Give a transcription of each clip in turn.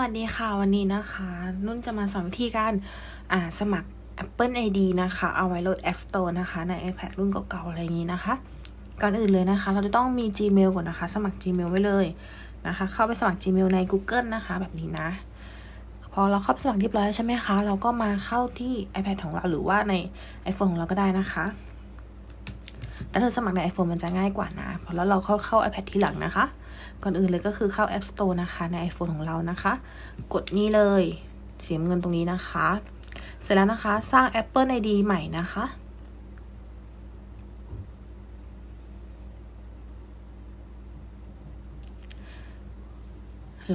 วัสดีค่ะวันนี้นะคะ นุ่นจะมาสอนวิธีการอ่าสมัคร Apple ID นะคะ เอาไว้โหลด App Store นะคะ ใน iPad รุ่นเก่าๆอะไรอย่างนี้นะคะ ก่อนอื่นเลยนะคะ เราจะต้องมี Gmail ก่อนนะคะ สมัคร Gmail ไว้เลยนะคะ เข้าไปสมัคร Gmail ใน Google นะคะ แบบนี้นะ พอเราเข้าไปสมัครเรียบร้อยใช่ไหมคะ เราก็มาเข้าที่ iPad ของเราหรือว่าใน iPhone ของเราก็ได้นะคะ แต่ถ้าสมัครใน iPhone มันจะง่ายกว่านะ เพราะแล้วเราเข้าเข้า iPad ทีหลังนะคะ ก่อนอื่นเลยก็คือเข้า App Store นะคะใน iPhone ของเรานะคะ กดนี่เลยเสีน้ำเงินตรงนี้นะคะ เสร็จแล้วนะคะสร้าง Apple ID ใหม่นะคะ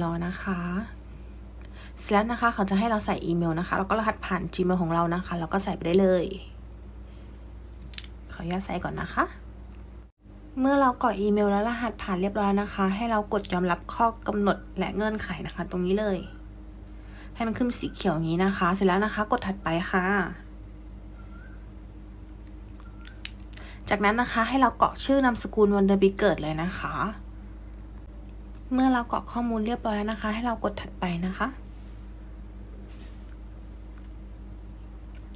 รอนะคะเสร็จแล้วนะคะเขาจะให้เราใส่อีเมลนะคะ แล้วก็รหัสผ่าน Gmail ของเรานะคะ แล้วก็ใส่ไปได้เลย ออนุญาตใส่ก่อนนะคะ เมื่อเรากรอกอีเมลและรหัสผ่านเรียบร้อยนะคะ ให้เรากดยอมรับข้อกำหนดและเงื่อนไขนะคะ ตรงนี้เลย ให้มันขึ้นสีเขียวอย่างนี้นะคะ เสร็จแล้วนะคะ กดถัดไปค่ะ จากนั้นนะคะให้เรากรอกชื่อนามสกุลวันเดือนปีเกิดเลยนะคะ เมื่อเรากรอกข้อมูลเรียบร้อยแล้วนะคะ ให้เรากดถัดไปนะคะ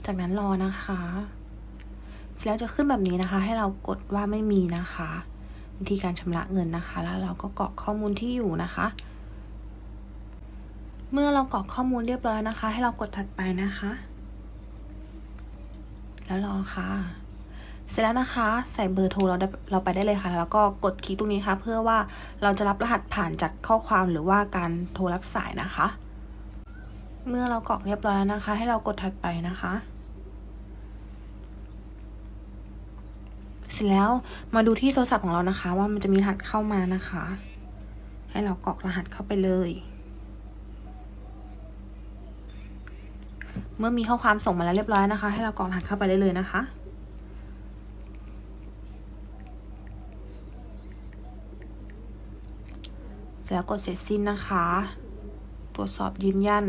จากนั้นรอนะคะ แล้วจะขึ้นแบบนี้นะคะ ให้เรากดว่าไม่มีนะคะ วิธีการชำระเงินนะคะ แล้วเราก็กรอกข้อมูลที่อยู่นะคะ เมื่อเรากรอกข้อมูลเรียบร้อยนะคะ ให้เรากดถัดไปนะคะ แล้วรอค่ะ เสร็จแล้วนะคะ ใส่เบอร์โทรเราได้เราไปได้เลยค่ะ แล้วก็กดคลิกตรงนี้ค่ะ เพื่อว่าเราจะรับรหัสผ่านจากข้อความหรือว่าการโทรรับสายนะคะ เมื่อเรากรอกเรียบร้อยแล้วนะคะ ให้เรากดถัดไปนะคะ เส ร็จแล้วมาดูที่โทรศัพท์ของเรานะคะ ว่ามันจะมีรหัสเข้ามานะคะ ให้เรากรอกรหัสเข้าไปเลย เมื่อมีข้อความส่งมาแล้วเรียบร้อยนะคะ ให้เรากรอกรหัสเข้าไปได้เลยนะคะแล้วกดเสร็จสิ้นนะคะ ตรวจสอบยืนยัน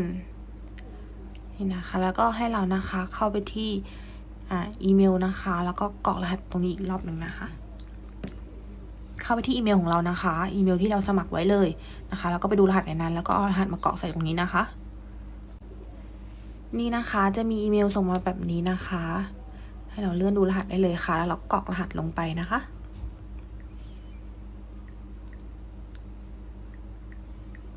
นี่นะคะ แล้วก็ให้เรานะคะเข้าไปที่ อ่าอีเมลนะคะ แล้วก็กรอกรหัสตรงนี้อีกรอบหนึ่งนะคะ เข้าไปที่อีเมลของเรานะคะ อีเมลที่เราสมัครไว้เลยนะคะ แล้วก็ไปดูรหัสในนั้น แล้วก็เอารหัสมากรอกใส่ตรงนี้นะคะ นี่นะคะจะมีอีเมลส่งมาแบบนี้นะคะ ให้เราเลื่อนดูรหัสได้เลยค่ะ แล้วเรากรอกรหัสลงไปนะคะ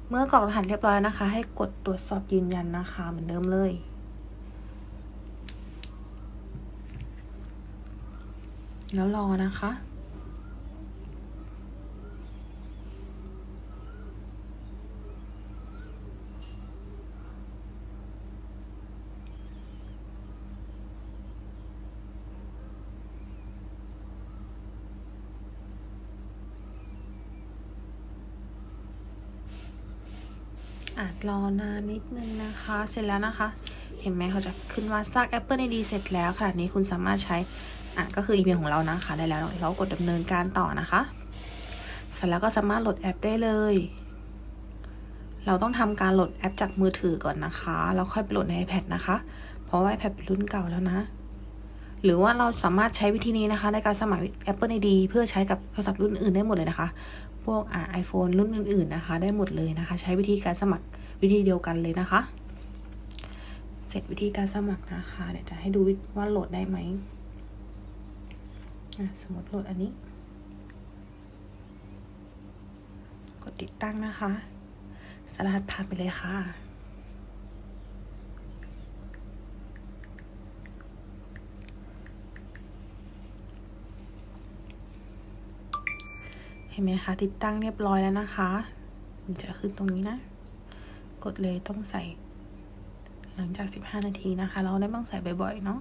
เมื่อกรอกรหัสเรียบร้อยนะคะ ให้กดตรวจสอบยืนยันนะคะ เหมือนเดิมเลย แล้วรอนะคะ อาจรอนานนิดนึงนะคะ เสร็จแล้วนะคะ เห็นไหมเขาจะขึ้นว่าสร้าง Apple ID เสร็จแล้วค่ะนี้คุณสามารถใช้ อะก็คืออีเมลของเรานะคะได้แล้วเรากดดำเนินการต่อนะคะเสร็จแล้วก็สามารถโหลดแอปได้เลย เราต้องทำการโหลดแอปจากมือถือก่อนนะคะแล้วค่อยไปโหลดใน iPad นะคะ เพราะว่า iPad เป็นรุ่นเก่าแล้วนะ หรือว่าเราสามารถใช้วิธีนี้นะคะ ในการสมัคร Apple ID เพื่อใช้กับโทรศัพท์รุ่นอื่นได้หมดเลยนะคะ พวกอ่า iPhone รุ่นอื่น ๆนะคะ ได้หมดเลยนะคะ ใช้วิธีการสมัครวิธีเดียวกันเลยนะคะ เสร็จวิธีการสมัครนะคะ เดี๋ยวจะให้ดูว่าโหลดได้ไหม สมมติโหลดอันนี้ กดติดตั้งนะคะสรหัสผ่านไปเลยค่ะเห็นไหมคะติดตั้งเรียบร้อยแล้วนะคะมันจะขึ้นตรงนี้นะ กดเลยต้องใส่ หลังจาก 15 นาทีนะคะ เราได้ต้องใส่บ่อยๆเนาะ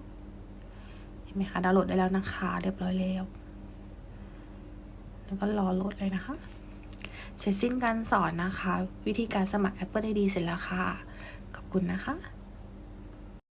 ไหมคะดาวน์โหลดได้แล้วนะคะ เรียบร้อยแล้ว แล้วก็รอโหลดเลยนะคะ เสร็จสิ้นการสอนนะคะ วิธีการสมัคร Apple ID เสร็จแล้วค่ะ ขอบคุณนะคะ